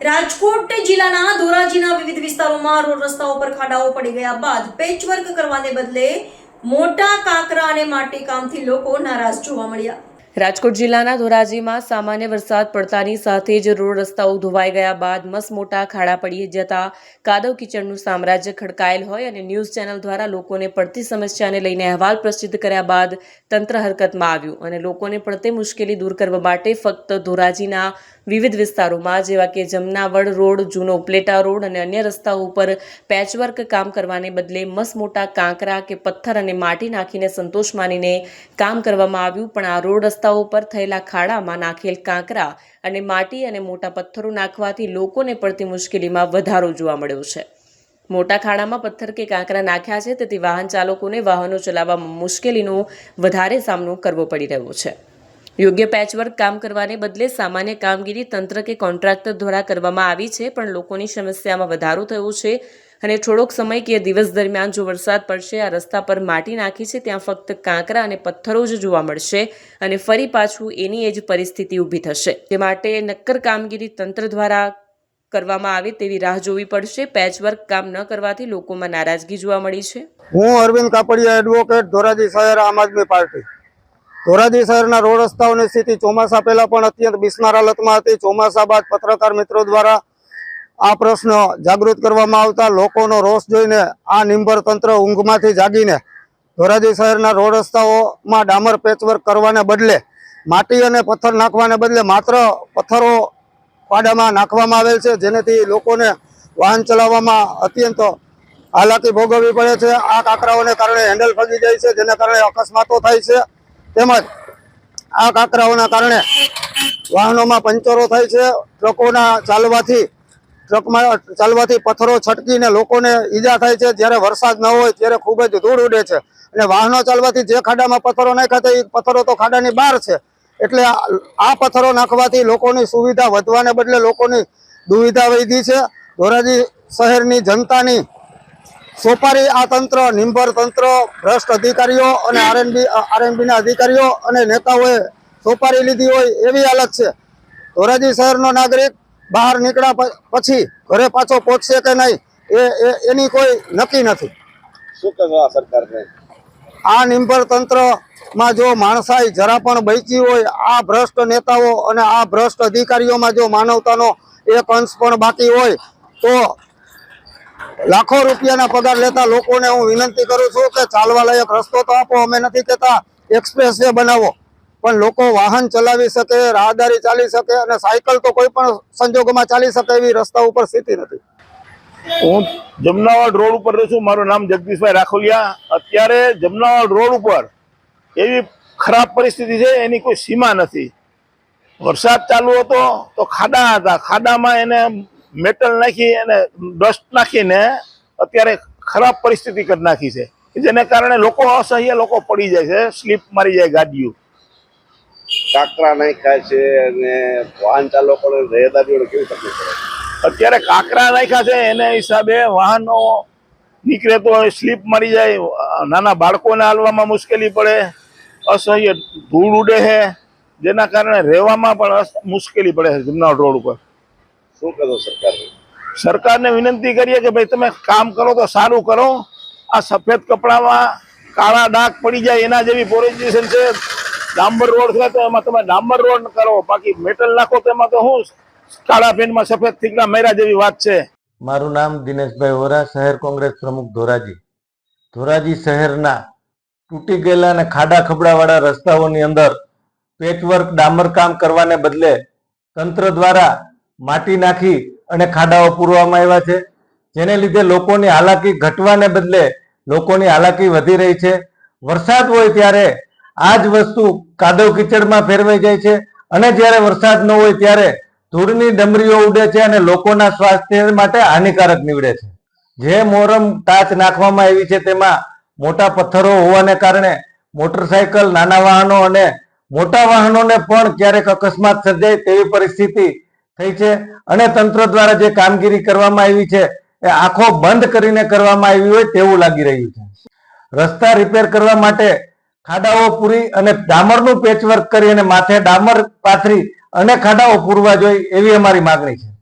રાજકોટ જિલ્લાના ધોરાજીના વિવિધ વિસ્તારોમાં રોડ રસ્તાઓ પર ખાડાઓ પડી ગયા બાદ પેચવર્ક કરવાને બદલે મોટા કાંકરા અને માટી કામથી લોકો નારાજ જોવા મળ્યા. રાજકોટ જિલ્લાના ધોરાજીમાં સામાન્ય વરસાદ પડતાની સાથે જ રોડ રસ્તાઓ ધોવાઈ ગયા બાદ મસ મોટા ખાડા પડી જતા કાદવ કિચડનું સામ્રાજ્ય ખડકાયેલ હોય અને ન્યૂઝ ચેનલ દ્વારા લોકોને પડતી સમસ્યાને લઈને અહેવાલ પ્રસિદ્ધ કર્યા બાદ તંત્ર હરકતમાં આવ્યું અને લોકોને પડતી મુશ્કેલી દૂર કરવા માટે ફક્ત ધોરાજીના વિવિધ વિસ્તારોમાં, જેવા કે જમનાવડ રોડ, જૂનો ઉપલેટા રોડ અને અન્ય રસ્તાઓ ઉપર પેચવર્ક કામ કરવાને બદલે મસમોટા કાંકરા કે પથ્થર અને માટી નાખીને સંતોષ માનીને કામ કરવામાં આવ્યું. પણ આ રોડ રસ્તાઓ પર થયેલા ખાડામાં નાખેલ કાંકરા અને માટી અને મોટા પથ્થરો નાખવાથી લોકોને પડતી મુશ્કેલીમાં વધારો જોવા મળ્યો છે. મોટા ખાડામાં પથ્થર કે કાંકરા નાખ્યા છે, તેથી વાહન ચાલકોને વાહનો ચલાવવામાં મુશ્કેલીનો વધારે સામનો કરવો પડી રહ્યો છે. યોગ્ય પેચવર્ક કામ કરવાને બદલે સામાન્ય કામગીરી તંત્ર કે કોન્ટ્રાક્ટર દ્વારા કરવામાં આવી છે, પણ લોકોની સમસ્યામાં વધારો થયો છે અને થોડોક સમય કે દિવસ દરમિયાન જો વરસાદ પડશે, આ રસ્તા પર માટી નાખી છે, ત્યાં ફક્ત કાંકરા અને પથ્થરો જ જોવા મળશે અને ફરી પાછું એની એ જ પરિસ્થિતિ ઊભી થશે. તે માટે નક્કર કામગીરી તંત્ર દ્વારા કરવામાં આવે તેવી રાહ જોવી પડશે. પેચવર્ક કામ ન કરવાથી લોકોમાં નારાજગી જોવા મળી છે. હું અરવિંદ કાપડિયા એડવોકેટ ધોરાજી શહેર આમ આદમી પાર્ટી. ધોરાજી શહેરના રોડ રસ્તાઓની સ્થિતિ ચોમાસા પહેલા પણ અત્યંત બિસ્માર હાલતમાં હતી. ચોમાસા બાદ પત્રકાર મિત્રો દ્વારા આ પ્રશ્ન જાગૃત કરવામાં આવતા લોકોનો રોષ જોઈને આ નિંબર તંત્ર ઊંઘમાંથી જાગીને ધોરાજી શહેરના રોડ રસ્તાઓમાં ડામર પેચવર્ક કરવાને બદલે માટી અને પથ્થર નાખવાને બદલે માત્ર પથ્થરો પાડામાં નાખવામાં આવેલ છે, જેનાથી લોકોને વાહન ચલાવવામાં અત્યંત હાલાકી ભોગવવી પડે છે. આ કાંકરાઓને કારણે હેન્ડલ ફગી જાય છે, જેના કારણે અકસ્માતો થાય છે. તેમજ આ કાંકરાઓના કારણે વાહનોમાં પંચરો થાય છે. ટ્રકોના ચાલવાથી, ટ્રકમાં ચાલવાથી પથ્થરો છટકીને લોકોને ઈજા થાય છે. જ્યારે વરસાદ ન હોય ત્યારે ખૂબ જ ધૂળ ઉડે છે. અને વાહનો ચાલવાથી જે ખાડામાં પથ્થરો નાખ્યા એ પથ્થરો તો ખાડાની બહાર છે. એટલે આ આ પથ્થરો નાખવાથી લોકોની સુવિધા વધવાને બદલે લોકોની દુવિધા વધી છે. ધોરાજી શહેરની જનતાની સોપારી આ તંત્ર નિંભર તંત્ર ભ્રષ્ટ અધિકારીઓ અને આરએનબી આરએનબીના અધિકારીઓ અને નેતાઓએ સોપારી લીધી હોય એવી હાલત છે. ધોરાજી શહેરનો નાગરિક બહાર નીકળ્યા પછી ઘરે પાછો પહોંચશે કે નહીં એ એની કોઈ નક્કી નથી. શું આ સરકારને? આ નિંબર તંત્રમાં જો માણસાઈ જરા પણ બચી હોય આ ભ્રષ્ટ નેતાઓ અને આ ભ્રષ્ટ અધિકારીઓમાં જો માનવતાનો એક અંશ પણ બાકી હોય તો લાખો રૂપિયાના પગાર લેતા લોકોને હું વિનંતી કરું છું કે ચાલવા લાયક રસ્તો તો આપો, અમે નથી કહેતા એક્સપ્રેસ વે બનાવો. પણ લોકો વાહન ચલાવી શકે, રાહદારી ચાલી શકે અને સાયકલ તો કોઈ પણ સંજોગોમાં ચાલી શકે એવી રસ્તા ઉપર સ્થિતિ નથી. હું જમનાવાડ રોડ ઉપર રહું છું. મારું નામ જગદીશભાઈ રાખોલિયા. અત્યારે જમનાવાડ રોડ ઉપર એવી ખરાબ પરિસ્થિતિ છે, એની કોઈ સીમા નથી. વરસાદ ચાલુ હતો તો ખાડા હતા. ખાડામાં એને મેટલ નાખી અને ડસ્ટ નાખીને અત્યારે ખરાબ પરિસ્થિતિ કરી નાખી છે. જેને કારણે લોકો અસહ્ય લોકો પડી જાય છે સ્લીપ મારી જાય ગાડીઓ. કાંકરા નાખ્યા છે અને વાહન ચાલકોને રહેદારીઓને કેવી તકલીફ પડે અત્યારે કાંકરા નાખ્યા છે એના હિસાબે વાહનો નીકળે તો સ્લીપ મારી જાય નાના બાળકોને હાલવામાં મુશ્કેલી પડે અસહ્ય ધૂળ ઉડે છે. જેના કારણે રહેવામાં પણ મુશ્કેલી પડે છે જમનાવડ રોડ ઉપર. શું કરો સરકારને? સરકારને વિનંતી કરીએ કે ભાઈ તમે કામ કરો તો સારું કરો. આ સફેદ કપડામાં કાળા ડાઘ પડી જાય એના જેવી પોઝિશન છે. ડાંબર રોડ છે તો એમાં તમે ડાંબર રોડ કરો. બાકી મેટલ નાખો તો એમાં તો શું કાળા પેનમાં સફેદ થીકડા મેરા જેવી વાત છે. મારું નામ દિનેશભાઈ વોરા શહેર કોંગ્રેસ પ્રમુખ ધોરાજી. ધોરાજી શહેરના તૂટી ગયેલા અને ખાડા ખબડાવાળા રસ્તાઓની અંદર પેચવર્ક ડામર કામ કરવાને બદલે તંત્ર દ્વારા માટી નાખી અને ખાડાઓ પૂરવામાં આવ્યા છે. જેને લીધે લોકોની હાલાકી ઘટવાને બદલે લોકોની હાલાકી વધી રહી છે. વરસાદ હોય ત્યારે આ જ વસ્તુ કાદવ કીચડમાં ફેરવાઈ જાય છે અને જ્યારે વરસાદ ન હોય ત્યારે ધૂળની ડમરીઓ ઉડે છે અને લોકોના સ્વાસ્થ્ય માટે હાનિકારક નીવડે છે. જે મોરમ ટાચ નાખવામાં આવી છે તેમાં મોટા પથ્થરો હોવાને કારણે મોટરસાયકલ, નાના વાહનો અને મોટા વાહનોને પણ ક્યારેક અકસ્માત સર્જાય તેવી પરિસ્થિતિ થઈ છે. અને તંત્ર દ્વારા જે કામગીરી કરવામાં આવી છે, એ આંખો બંધ કરીને કરવામાં આવી હોય તેવું લાગી રહ્યું છે. રસ્તા રિપેર કરવા માટે ખાડાઓ પૂરી અને ડામરનું પેચવર્ક કરી અને માથે ડામર પાથરી અને ખાડાઓ પૂરવા જોઈએ એવી અમારી માગણી છે.